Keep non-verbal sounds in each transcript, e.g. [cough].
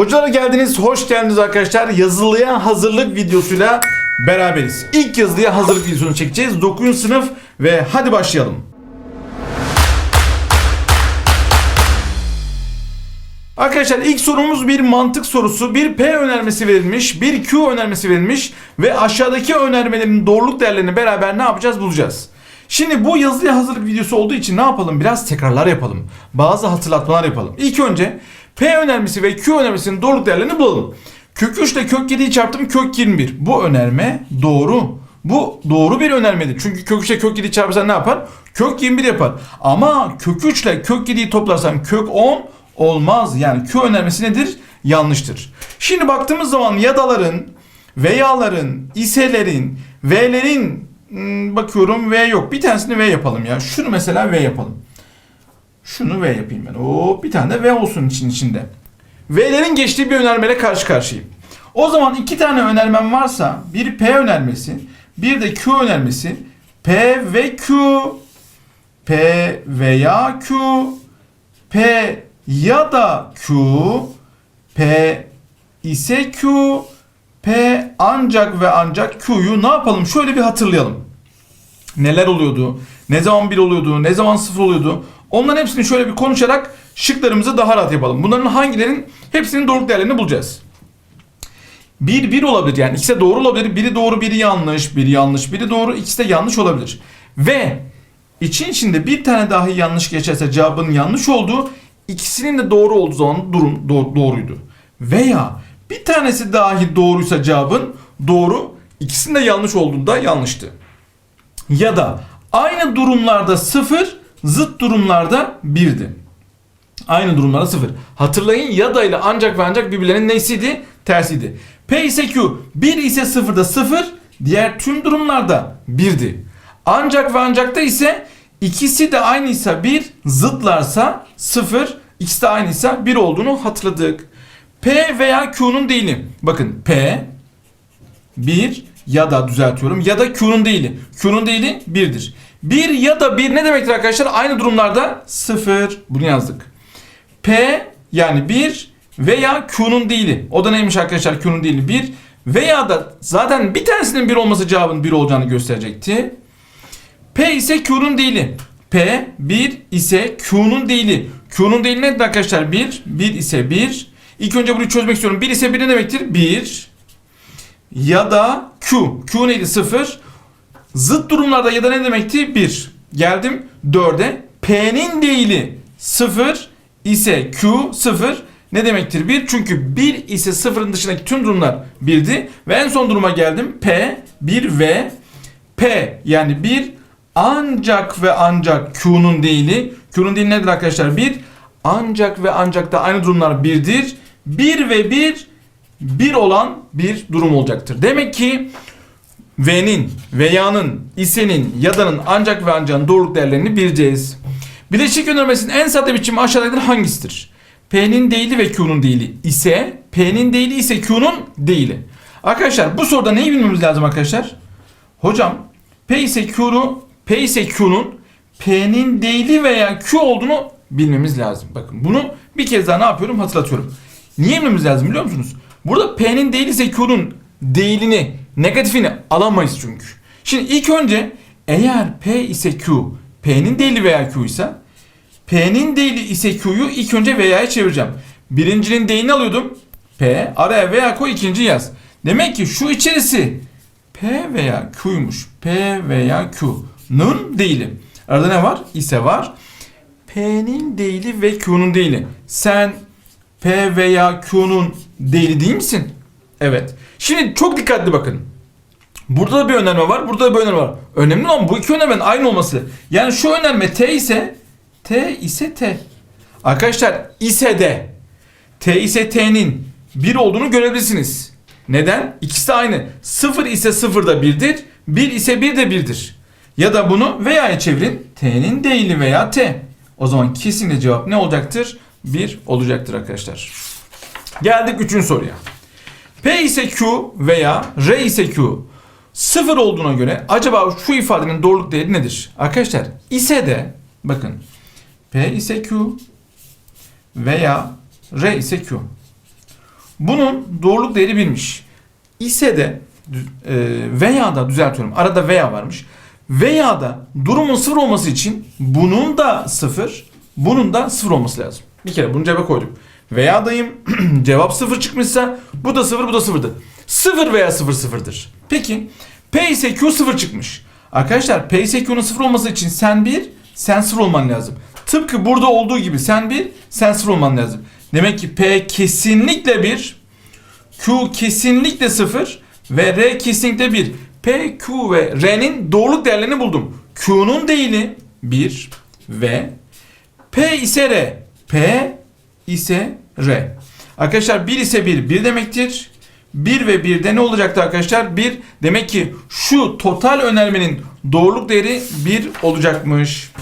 Hocalara geldiniz, hoş geldiniz arkadaşlar. Yazılıya hazırlık videosuyla beraberiz. İlk yazılıya hazırlık videosunu çekeceğiz. 9. sınıf ve hadi başlayalım. Arkadaşlar ilk sorumuz bir mantık sorusu. Bir P önermesi verilmiş, bir Q önermesi verilmiş ve aşağıdaki önermelerin doğruluk değerlerini beraber ne yapacağız bulacağız. Şimdi bu yazıya hazırlık videosu olduğu için ne yapalım? Biraz tekrarlar yapalım. Bazı hatırlatmalar yapalım. İlk önce P önermesi ve Q önermesinin doğruluk değerlerini bulalım. Kök 3 ile kök 7'yi çarptım kök 21. Bu önerme doğru. Bu doğru bir önermedir. Çünkü kök 3 ile kök 7'yi çarparsan ne yapar? Kök 21 yapar. Ama kök 3 ile kök 7'yi toplarsam kök 10 olmaz. Yani Q önermesi nedir? Yanlıştır. Şimdi baktığımız zaman yadaların, veyaların, iselerin, V'lerin hmm, bakıyorum V yok. Bir tanesini V yapalım ya. Şunu mesela V yapalım. Şunu V yapayım ben. Oo, bir tane de V olsun için içinde. V'lerin geçtiği bir önermeyle karşı karşıyayım. O zaman iki tane önermem varsa bir P önermesi, bir de Q önermesi. P ve Q, P veya Q, P ya da Q, P ise Q, P ancak ve ancak Q'yu ne yapalım? Şöyle bir hatırlayalım. Neler oluyordu? Ne zaman 1 oluyordu? Ne zaman 0 oluyordu? Onların hepsini şöyle bir konuşarak şıklarımızı daha rahat yapalım. Bunların hangilerin hepsinin doğruluk değerlerini bulacağız. 1 1 olabilir yani ikisi de doğru olabilir. Biri doğru biri yanlış. Biri yanlış biri doğru ikisi de yanlış olabilir. Ve için içinde bir tane dahi yanlış geçerse cevabın yanlış olduğu ikisinin de doğru olduğu zaman durum do- doğruydu. Veya bir tanesi dahi doğruysa cevabın doğru ikisinin de yanlış olduğunda yanlıştı. Ya da aynı durumlarda 0 zıt durumlarda 1'di. Aynı durumlarda 0. Hatırlayın ya da ile ancak ve ancak birbirlerinin nesiydi? Tersiydi. P ise Q 1 ise 0'da 0 diğer tüm durumlarda 1'di. Ancak ve ancakta ise ikisi de aynıysa 1 zıtlarsa 0 ikisi de aynıysa 1 olduğunu hatırladık. P veya Q'nun değili. Bakın P 1 ya da düzeltiyorum ya da Q'nun değili. Q'nun değili 1'dir. 1 ya da 1 ne demektir arkadaşlar? Aynı durumlarda 0. Bunu yazdık. P yani 1 veya Q'nun değili. O da neymiş arkadaşlar? Q'nun değili 1 veya da zaten bir tanesinin 1 olması cevabın 1 olacağını gösterecekti. P ise Q'nun değili. P 1 ise Q'nun değili. Q'nun değili nedir arkadaşlar? 1. 1 ise 1. İlk önce bunu çözmek istiyorum. 1 ise 1 ne demektir? 1. Ya da Q. Q neydi? 0. Zıt durumlarda ya da ne demekti? 1. Geldim 4'e. P'nin değili 0 ise Q 0 ne demektir? 1. Çünkü 1 ise 0'ın dışındaki tüm durumlar 1'di. Ve en son duruma geldim. P 1 ve P yani 1 ancak ve ancak Q'nun değili. Q'nun değili nedir arkadaşlar? 1. Ancak ve ancak da aynı durumlar 1'dir. 1 ve 1 1 olan bir durum olacaktır. Demek ki V'nin, veya'nın, isenin, yadanın ancak ve ancak doğruluk değerlerini bileceğiz. Bileşik önermesinin en sade biçimi aşağıdakilerden hangisidir? P'nin değili ve Q'nun değili ise P'nin değili ise Q'nun değili. Arkadaşlar bu soruda neyi bilmemiz lazım arkadaşlar? Hocam P ise Q'nu P ise Q'nun P'nin değili veya Q olduğunu bilmemiz lazım. Bakın bunu bir kez daha ne yapıyorum hatırlatıyorum. Niye bilmemiz lazım biliyor musunuz? Burada P'nin değili ise Q'nun değilini negatifini alamayız çünkü. Şimdi ilk önce eğer P ise Q P'nin değili veya Q ise P'nin değili ise Q'yu ilk önce veya'ya çevireceğim. Birincinin değilini alıyordum. P araya veya koy ikinci yaz. Demek ki şu içerisi P veya Q'ymuş. P veya Q'nun değili. Arada ne var? İse var. P'nin değili ve Q'nun değili. Sen P veya Q'nun değili değil misin? Evet. Şimdi çok dikkatli bakın. Burada da bir önerme var, burada da bir önerme var. Önemli olan bu iki önermenin aynı olması. Yani şu önerme T ise T ise T. Arkadaşlar ise de T ise T'nin 1 olduğunu görebilirsiniz. Neden? İkisi de aynı. 0 ise 0 da 1'dir. 1 ise 1 de 1'dir. Ya da bunu veya'ya çevirin. T'nin değili veya T. O zaman kesinlikle cevap ne olacaktır? 1 olacaktır arkadaşlar. Geldik 3. soruya. P ise Q veya R ise Q sıfır olduğuna göre acaba şu ifadenin doğruluk değeri nedir? Arkadaşlar ise de bakın P ise Q veya R ise Q. Bunun doğruluk değeri 1'miş. İse de e, veya da düzeltiyorum. Arada veya varmış. Veya da durumun sıfır olması için bunun da sıfır, bunun da sıfır olması lazım. Bir kere bunu cebe koyduk. Veya dayım [clears throat] cevap sıfır çıkmışsa bu da sıfır bu da sıfırdı. Sıfır veya sıfır sıfırdır. Peki P ise Q sıfır çıkmış. Arkadaşlar P ise Q'nun sıfır olması için sen bir, sen sıfır olman lazım. Tıpkı burada olduğu gibi sen bir, sen sıfır olman lazım. Demek ki P kesinlikle bir, Q kesinlikle sıfır ve R kesinlikle bir. P, Q ve R'nin doğruluk değerlerini buldum. Q'nun değili 1 ve P ise R. P ise R. Arkadaşlar 1 ise 1, 1 demektir. 1 ve 1'de ne olacaktı arkadaşlar? 1 demek ki şu total önermenin doğruluk değeri 1 olacakmış.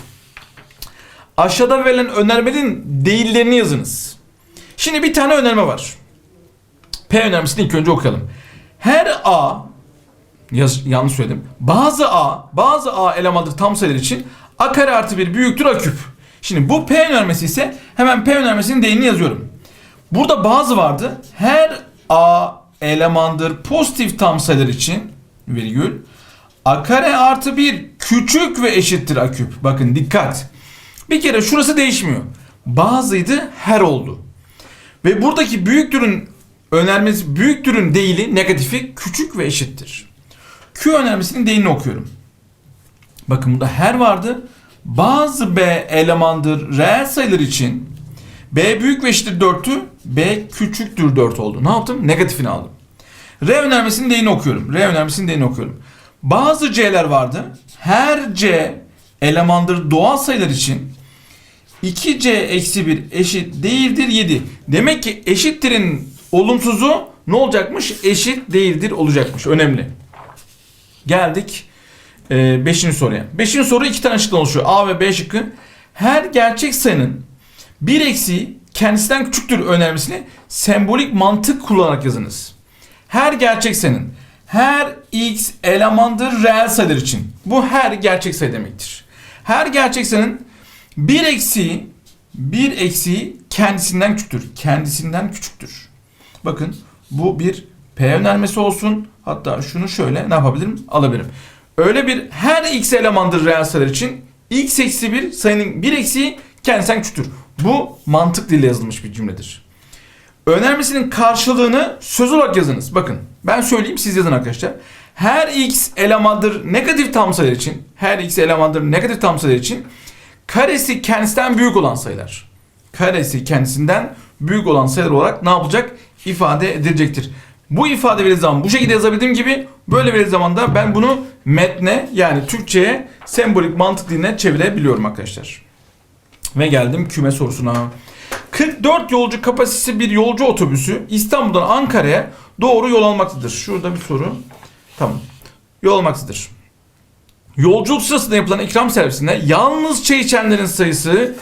Aşağıda verilen önermenin değillerini yazınız. Şimdi bir tane önerme var. P önermesini ilk önce okuyalım. Her A yaz, yanlış söyledim. Bazı A, bazı A elemandır tam sayılar için A kare artı 1 büyüktür A küp. Şimdi bu P önermesi ise hemen P önermesinin değerini yazıyorum. Burada bazı vardı. Her A elemandır pozitif tam sayılar için virgül A kare artı 1 küçük ve eşittir A küp. Bakın dikkat. Bir kere şurası değişmiyor. Bazıydı her oldu. Ve buradaki büyüktürün önermesi büyüktürün değili negatifi küçük ve eşittir. Q önermesinin değilini okuyorum. Bakın burada her vardı. Bazı B elemandır reel sayılar için B büyük ve eşittir 4'tü. B küçüktür 4 oldu. Ne yaptım? Negatifini aldım. R önermesinin değilini okuyorum. R önermesinin değilini okuyorum. Bazı C'ler vardı. Her C elemandır doğal sayılar için 2C eksi 1 eşit değildir 7. Demek ki eşittirin olumsuzu ne olacakmış? Eşit değildir olacakmış. Önemli. Geldik 5. soruya. 5. soru iki tane şıktan oluşuyor. A ve B şıkkı. Her gerçek sayının bir eksiği kendisinden küçüktür önermesini sembolik mantık kullanarak yazınız. Her gerçek sayının her x elemandır reel sayılar için. Bu her gerçek sayı demektir. Her gerçek sayının bir eksiği bir eksiği kendisinden küçüktür. Kendisinden küçüktür. Bakın bu bir P önermesi olsun. Hatta şunu şöyle ne yapabilirim? Alabilirim. Öyle bir her x elemandır reel sayılar için x eksi 1 sayının bir eksiği kendisinden küçüktür. Bu mantık diliyle yazılmış bir cümledir. Önermesinin karşılığını söz olarak yazınız. Bakın ben söyleyeyim siz yazın arkadaşlar. Her x elemandır negatif tam sayılar için, her x elemandır negatif tam sayılar için karesi kendisinden büyük olan sayılar. Karesi kendisinden büyük olan sayılar olarak ne yapacak? İfade edilecektir. Bu ifade verildiği zaman bu şekilde yazabildiğim gibi böyle verildiği zaman da ben bunu metne yani Türkçe'ye sembolik mantık diline çevirebiliyorum arkadaşlar. Ve geldim küme sorusuna. 44 yolcu kapasitesi bir yolcu otobüsü İstanbul'dan Ankara'ya doğru yol almaktadır. Şurada bir soru. Tamam. Yol almaktadır. Yolculuk sırasında yapılan ikram servisinde yalnız çay içenlerin sayısı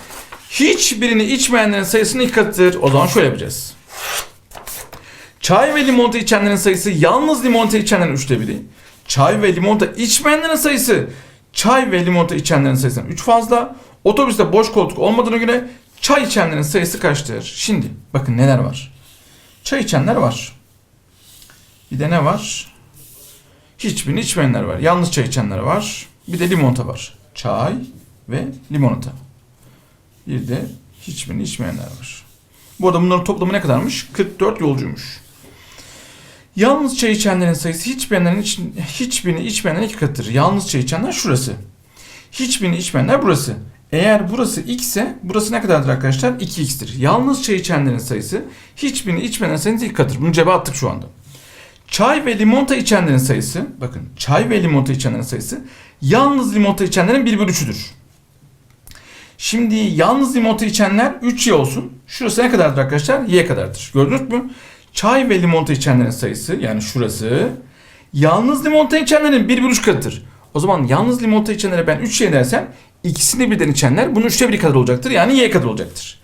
hiçbirini içmeyenlerin sayısının iki. O zaman şöyle yapacağız. Çay ve limonata içenlerin sayısı yalnız limonata içenlerin üçte biri. Çay ve limonata içmeyenlerin sayısı çay ve limonata içenlerin sayısından 3 fazla. Otobüste boş koltuk olmadığına göre çay içenlerin sayısı kaçtır? Şimdi bakın neler var. Çay içenler var. Bir de ne var? Hiçbirini içmeyenler var. Yalnız çay içenler var. Bir de limonata var. Çay ve limonata. Bir de hiçbirini içmeyenler var. Bu arada bunların toplamı ne kadarmış? 44 yolcuymuş. Yalnız çay içenlerin sayısı hiçbirini, için, hiçbirini içmeyenlerin iki katıdır. Yalnız çay içenler şurası. Hiçbirini içmeyenler burası. Eğer burası x ise burası ne kadardır arkadaşlar? 2x'tir. Yalnız çay içenlerin sayısı hiçbirini içmeyenlerin sayısı iki katıdır. Bunu cebe attık şu anda. Çay ve limonata içenlerin sayısı, bakın çay ve limonata içenlerin sayısı yalnız limonata içenlerin 1 bölü 3'üdür. Şimdi yalnız limonata içenler 3y olsun. Şurası ne kadardır arkadaşlar? y kadardır. Gördünüz mü? Çay ve limonata içenlerin sayısı yani şurası yalnız limonata içenlerin 1 bölü 3 katıdır. O zaman yalnız limonata içenlere ben 3y dersem ikisini birden içenler bunun 3'te 1 kadar olacaktır. Yani y kadar olacaktır.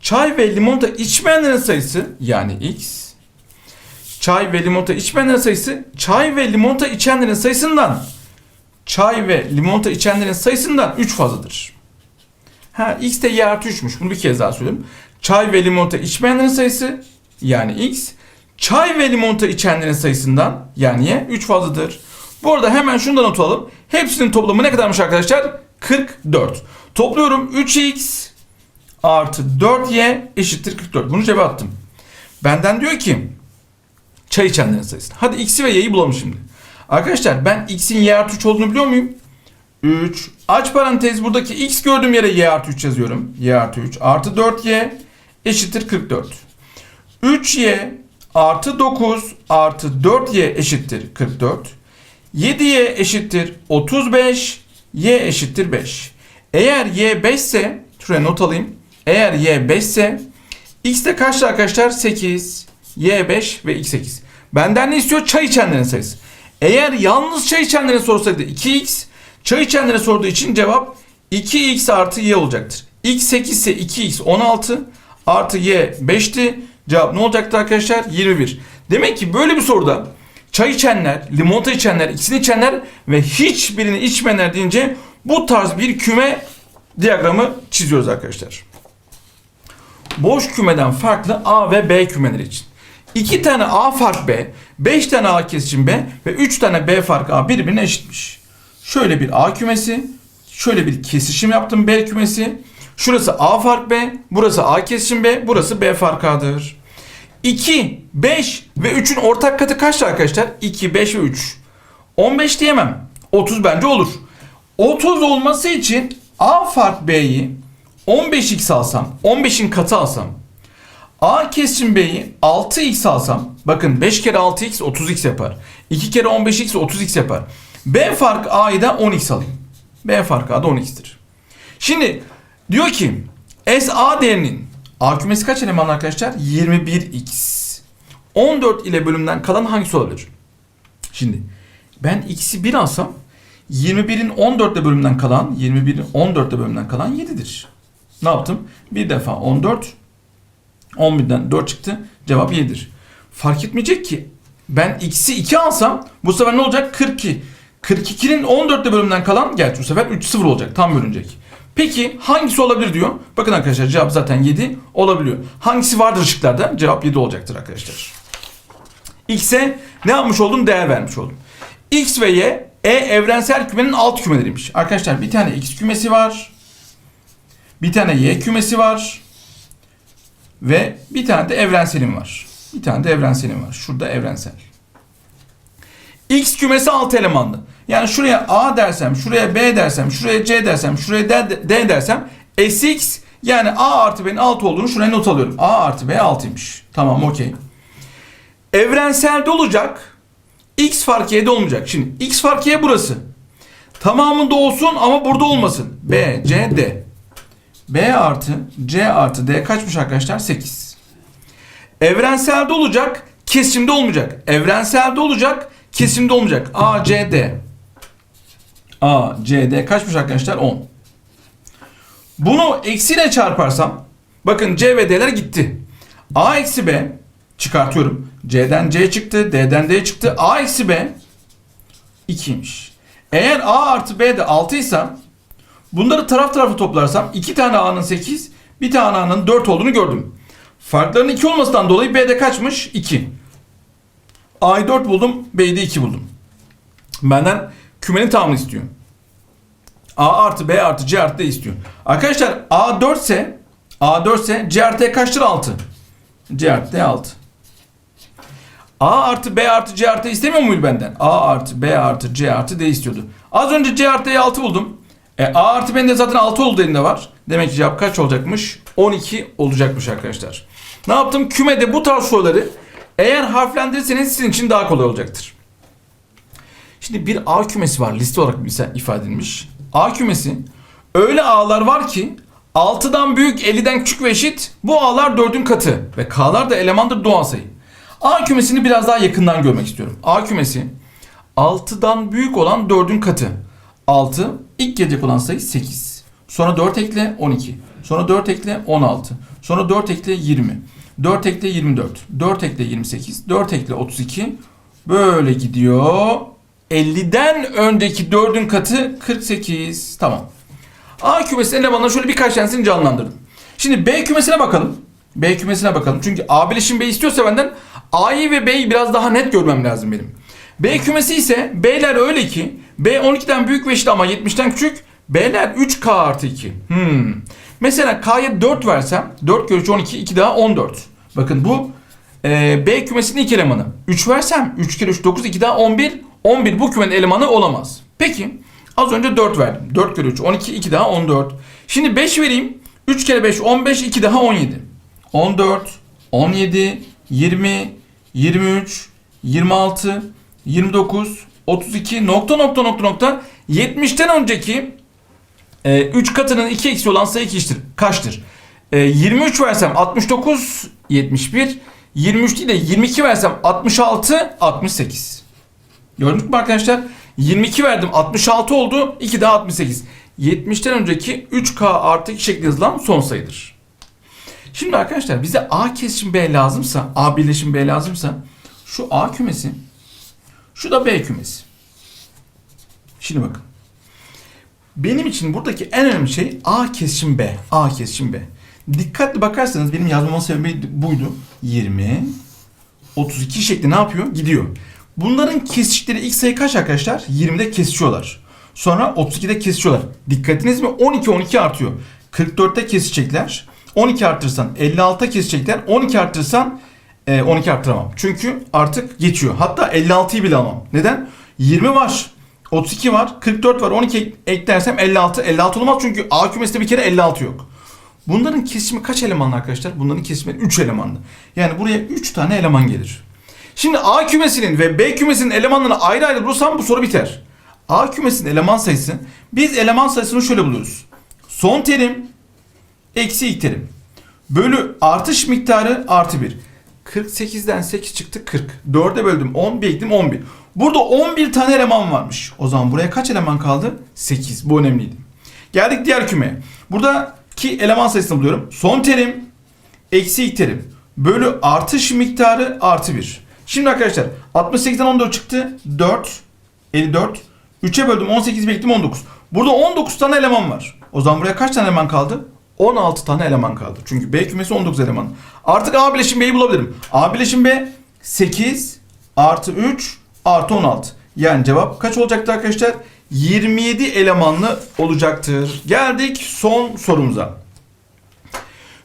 Çay ve limonata içmeyenlerin sayısı yani x çay ve limonata içmeyenlerin sayısı çay ve limonata içenlerin sayısından çay ve limonata içenlerin sayısından 3 fazladır. Ha x de y artı 3'müş. Bunu bir kez daha söyleyeyim. Çay ve limonata içmeyenlerin sayısı yani x çay ve limonata içenlerin sayısından yani y 3 fazladır. Bu arada hemen şunu da not alalım. Hepsinin toplamı ne kadarmış arkadaşlar? 44. Topluyorum 3x artı 4y eşittir 44. Bunu cebe attım. Benden diyor ki çay içenlerin sayısı. Hadi x'i ve y'yi bulalım şimdi. Arkadaşlar ben x'in y artı 3 olduğunu biliyor muyum? 3. Aç parantez buradaki x gördüğüm yere y artı 3 yazıyorum. y artı 3 artı 4y eşittir 44. 3y artı 9 artı 4y eşittir 44. 7y eşittir 35. y eşittir 5. Eğer y 5 ise şuraya not alayım. Eğer y 5 ise x de kaçtı arkadaşlar? 8. y 5 ve x 8. Benden ne istiyor? Çay içenlerin sayısı. Eğer yalnız çay içenlerin sorsaydı 2x, çay içenlere sorduğu için cevap 2x artı y olacaktır. x 8 ise 2x 16 artı y 5'ti. Cevap ne olacaktı arkadaşlar? 21. Demek ki böyle bir soruda çay içenler, limonata içenler, ikisini içenler ve hiçbirini içmeyenler deyince bu tarz bir küme diyagramı çiziyoruz arkadaşlar. Boş kümeden farklı A ve B kümeleri için. 2 tane A fark B, 5 tane A kesişim B ve 3 tane B fark A birbirine eşitmiş. Şöyle bir A kümesi, şöyle bir kesişim yaptım B kümesi. Şurası A fark B, burası A kesişim B, burası B fark A'dır. 2, 5 ve 3'ün ortak katı kaçtı arkadaşlar? 2, 5 ve 3. 15 diyemem. 30 bence olur. 30 olması için A fark B'yi 15x alsam, 15'in katı alsam, A kesişim B'yi 6x alsam, bakın 5 kere 6x 30x yapar. 2 kere 15x 30x yapar. B fark A'yı da 10x alayım. B fark A da 10x'tir. Şimdi diyor ki SA değerinin A kümesi kaç eleman arkadaşlar? 21x. 14 ile bölümden kalan hangisi olabilir? Şimdi ben x'i 1 alsam 21'in 14 ile bölümden kalan 21'in 14 ile bölümden kalan 7'dir. Ne yaptım? Bir defa 14 11'den 4 çıktı. Cevap 7'dir. Fark etmeyecek ki. Ben x'i 2 alsam bu sefer ne olacak? 42. 42'nin 14 ile bölümden kalan gerçi bu sefer 3 0 olacak. Tam bölünecek. Peki hangisi olabilir diyor. Bakın arkadaşlar cevap zaten 7 olabiliyor. Hangisi vardır ışıklarda? Cevap 7 olacaktır arkadaşlar. X'e ne yapmış oldum? Değer vermiş oldum. X ve Y E evrensel kümenin alt kümeleriymiş. Arkadaşlar bir tane X kümesi var. Bir tane Y kümesi var. Ve bir tane de evrenselim var. Bir tane de evrenselim var. Şurada evrensel. X kümesi alt elemanlı. Yani şuraya A dersem, şuraya B dersem, şuraya C dersem, şuraya D, D dersem Sx yani A artı B'nin 6 olduğunu şuraya not alıyorum. A artı B 6'ymış. Tamam okey. Evrenselde olacak. X fark Y'de olmayacak. Şimdi X fark Y burası. Tamamında olsun ama burada olmasın. B, C, D. B artı C artı D kaçmış arkadaşlar? 8. Evrenselde olacak, kesimde olmayacak. Evrenselde olacak, kesimde olmayacak. A, C, D. A, C, D kaçmış arkadaşlar? 10. Bunu eksiyle çarparsam bakın C ve D'ler gitti. A eksi B çıkartıyorum. C'den C çıktı, D'den D çıktı. A eksi B 2'ymiş. Eğer A artı B de 6 ise bunları taraf tarafa toplarsam 2 tane A'nın 8, bir tane A'nın 4 olduğunu gördüm. Farkların 2 olmasından dolayı B'de kaçmış? 2. A'yı 4 buldum, B'yi de 2 buldum. Benden kümenin tamamını istiyor. A artı B artı C artı D istiyor. Arkadaşlar A 4 ise A 4 ise C artı D kaçtır? 6. C artı D 6. A artı B artı C artı D istemiyor muydu benden? A artı B artı C artı D istiyordu. Az önce C artı D'yi 6 buldum. E, A artı B'nin de zaten 6 olduğu elinde var. Demek ki cevap kaç olacakmış? 12 olacakmış arkadaşlar. Ne yaptım? Kümede bu tarz soruları eğer harflendirirseniz sizin için daha kolay olacaktır. Şimdi bir A kümesi var liste olarak ifade edilmiş. A kümesi öyle A'lar var ki 6'dan büyük 50'den küçük ve eşit bu A'lar 4'ün katı ve K'lar da elemandır doğal sayı. A kümesini biraz daha yakından görmek istiyorum. A kümesi 6'dan büyük olan 4'ün katı. 6 ilk gelecek olan sayı 8. Sonra 4 ekle 12. Sonra 4 ekle 16. Sonra 4 ekle 20. 4 ekle 24. 4 ekle 28. 4 ekle 32. Böyle gidiyor. 50'den önceki 4'ün katı 48. Tamam. A kümesinin elemanları şöyle birkaç tanesini canlandırdım. Şimdi B kümesine bakalım. B kümesine bakalım. Çünkü A bileşim B istiyorsa benden A'yı ve B'yi biraz daha net görmem lazım benim. B kümesi ise B'ler öyle ki B 12'den büyük ve eşit ama 70'ten küçük. B'ler 3K artı 2. Hmm. Mesela K'ya 4 versem 4 kere 3 12 2 daha 14. Bakın bu e, B kümesinin ilk elemanı. 3 versem 3 kere 3 9 2 daha 11. 11 bu kümenin elemanı olamaz. Peki az önce 4 verdim. 4 kere 3 12 2 daha 14. Şimdi 5 vereyim. 3 kere 5 15 2 daha 17. 14 17 20 23 26 29 32 nokta nokta nokta nokta 70'ten önceki 3 katının 2 eksi olan sayı kişidir. Kaçtır? E, 23 versem 69 71 23 değil de 22 versem 66 68. Gördük mü arkadaşlar? 22 verdim 66 oldu. 2 daha 68. 70'ten önceki 3K artı 2 şeklinde yazılan son sayıdır. Şimdi arkadaşlar bize A kesişim B lazımsa, A birleşim B lazımsa şu A kümesi, şu da B kümesi. Şimdi bakın. Benim için buradaki en önemli şey A kesişim B. A kesişim B. Dikkatli bakarsanız benim yazmamın sebebi buydu. 20, 32 şekli ne yapıyor? Gidiyor. Bunların kesiştikleri ilk sayı kaç arkadaşlar? 20'de kesişiyorlar. Sonra 32'de kesişiyorlar. Dikkatiniz mi? 12 12 artıyor. 44'te kesişecekler. 12 artırırsan 56'a kesecekler. 12 artırırsan e, 12 artıramam. Çünkü artık geçiyor. Hatta 56'yı bile alamam. Neden? 20 var. 32 var. 44 var. 12 eklersem 56. 56 olmaz çünkü A kümesinde bir kere 56 yok. Bunların kesimi kaç elemanlı arkadaşlar? Bunların kesimi 3 elemanlı. Yani buraya 3 tane eleman gelir. Şimdi A kümesinin ve B kümesinin elemanlarını ayrı ayrı bulursam bu soru biter. A kümesinin eleman sayısı biz eleman sayısını şöyle buluyoruz. Son terim eksi ilk terim. Bölü artış miktarı artı 1. 48'den 8 çıktı 40. 4'e böldüm 10 bir ekledim 11. Burada 11 tane eleman varmış. O zaman buraya kaç eleman kaldı? 8. Bu önemliydi. Geldik diğer kümeye. Buradaki eleman sayısını buluyorum. Son terim eksi ilk terim. Bölü artış miktarı artı 1. Şimdi arkadaşlar 68'den 14 çıktı. 4. 54. 3'e böldüm 18 bekledim 19. Burada 19 tane eleman var. O zaman buraya kaç tane eleman kaldı? 16 tane eleman kaldı. Çünkü B kümesi 19 eleman. Artık A bileşim B'yi bulabilirim. A bileşim B 8 artı 3 artı 16. Yani cevap kaç olacaktı arkadaşlar? 27 elemanlı olacaktır. Geldik son sorumuza.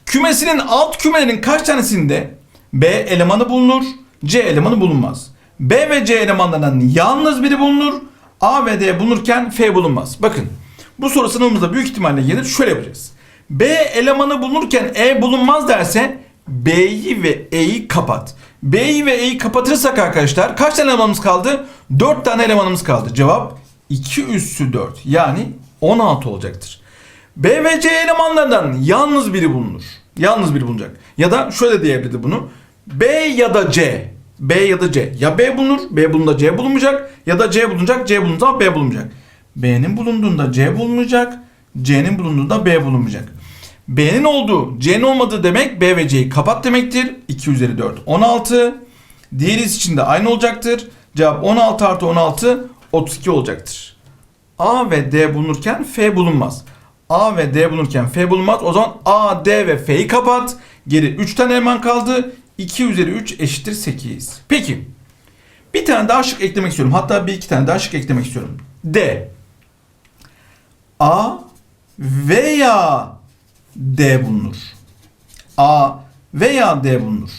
Kümesinin alt kümelerinin kaç tanesinde B elemanı bulunur, C elemanı bulunmaz. B ve C elemanlarından yalnız biri bulunur, A ve D bulunurken F bulunmaz. Bakın bu soru sınavımızda büyük ihtimalle gelir. Şöyle yapacağız. B elemanı bulunurken E bulunmaz derse B'yi ve E'yi kapat. B'yi ve E'yi kapatırsak arkadaşlar kaç tane elemanımız kaldı? 4 tane elemanımız kaldı. Cevap 2 üssü 4 yani 16 olacaktır. B ve C elemanlarından yalnız biri bulunur. Yalnız biri bulunacak. Ya da şöyle diyebilirdi bunu. B ya da C. B ya da C. Ya B bulunur, B bulunduğunda C bulunmayacak. Ya da C bulunacak, C bulunduğunda B bulunmayacak. B'nin bulunduğunda C bulunmayacak. C'nin bulunduğunda B bulunmayacak. B'nin olduğu, C'nin olmadığı demek B ve C'yi kapat demektir. 2 üzeri 4 16. Diğeri için de aynı olacaktır. Cevap 16 artı 16 32 olacaktır. A ve D bulunurken F bulunmaz. A ve D bulunurken F bulunmaz. O zaman A, D ve F'yi kapat. Geri 3 tane eleman kaldı. 2 üzeri 3 eşittir 8. Peki. Bir tane daha şık eklemek istiyorum. Hatta bir iki tane daha şık eklemek istiyorum. D. A veya D bulunur. A veya D bulunur.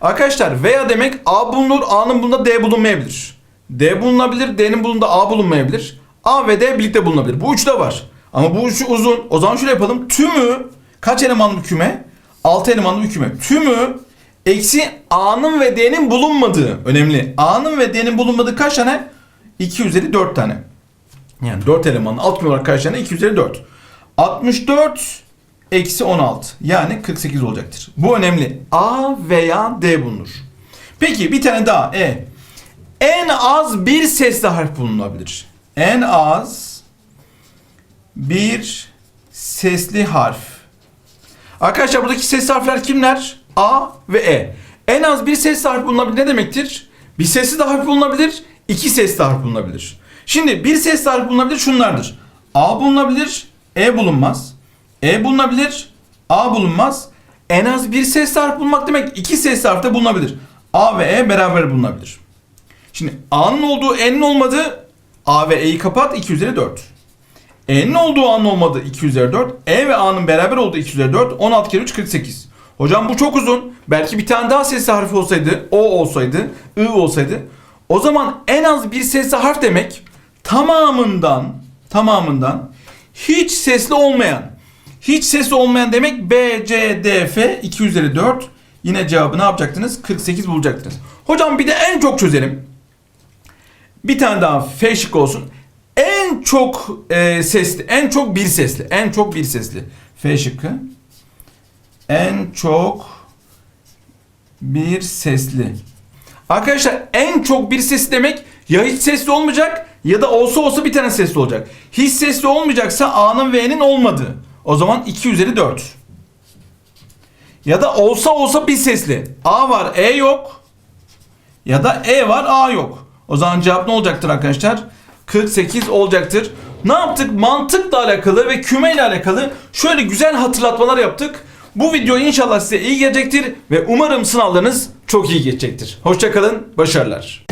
Arkadaşlar veya demek A bulunur, A'nın bulunduğunda D bulunmayabilir. D bulunabilir, D'nin bulunduğunda A bulunmayabilir. A ve D birlikte bulunabilir. Bu üçü de var. Ama bu üçü uzun. O zaman şöyle yapalım. Tümü kaç elemanlı bir küme? 6 elemanlı bir küme. Tümü eksi A'nın ve D'nin bulunmadığı önemli. A'nın ve D'nin bulunmadığı kaç tane? 2 üzeri 4 tane. Yani 4 elemanlı alt olarak kaç tane? 2 üzeri 4. 64 eksi 16 yani 48 olacaktır. Bu önemli. A veya D bulunur. Peki bir tane daha E. En az bir sesli harf bulunabilir. En az bir sesli harf. Arkadaşlar buradaki sesli harfler kimler? A ve E. En az bir sesli harf bulunabilir ne demektir? Bir sesli de harf bulunabilir, iki sesli harf bulunabilir. Şimdi bir sesli harf bulunabilir şunlardır. A bulunabilir, E bulunmaz. E bulunabilir, A bulunmaz. En az bir ses harf bulmak demek iki ses harf de bulunabilir. A ve E beraber bulunabilir. Şimdi A'nın olduğu N'in olmadığı A ve E'yi kapat 2 üzeri 4. N'in olduğu A'nın olmadığı 2 üzeri 4. E ve A'nın beraber olduğu 2 üzeri 4. 16 kere 3 48. Hocam bu çok uzun. Belki bir tane daha sesli harf olsaydı, O olsaydı, I olsaydı. O zaman en az bir sesli harf demek tamamından, tamamından hiç sesli olmayan. Hiç sesli olmayan demek B, C, D, F 2 üzeri 4. Yine cevabı ne yapacaktınız? 48 bulacaktınız. Hocam bir de en çok çözelim. Bir tane daha F şık olsun. En çok e, sesli, en çok bir sesli, en çok bir sesli. F şıkkı. En çok bir sesli. Arkadaşlar en çok bir sesli demek ya hiç sesli olmayacak ya da olsa olsa bir tane sesli olacak. Hiç sesli olmayacaksa A'nın ve N'in olmadığı. O zaman 2 üzeri 4. Ya da olsa olsa bir sesli. A var E yok. Ya da E var A yok. O zaman cevap ne olacaktır arkadaşlar? 48 olacaktır. Ne yaptık? Mantıkla alakalı ve kümeyle alakalı şöyle güzel hatırlatmalar yaptık. Bu video inşallah size iyi gelecektir ve umarım sınavlarınız çok iyi geçecektir. Hoşçakalın, başarılar.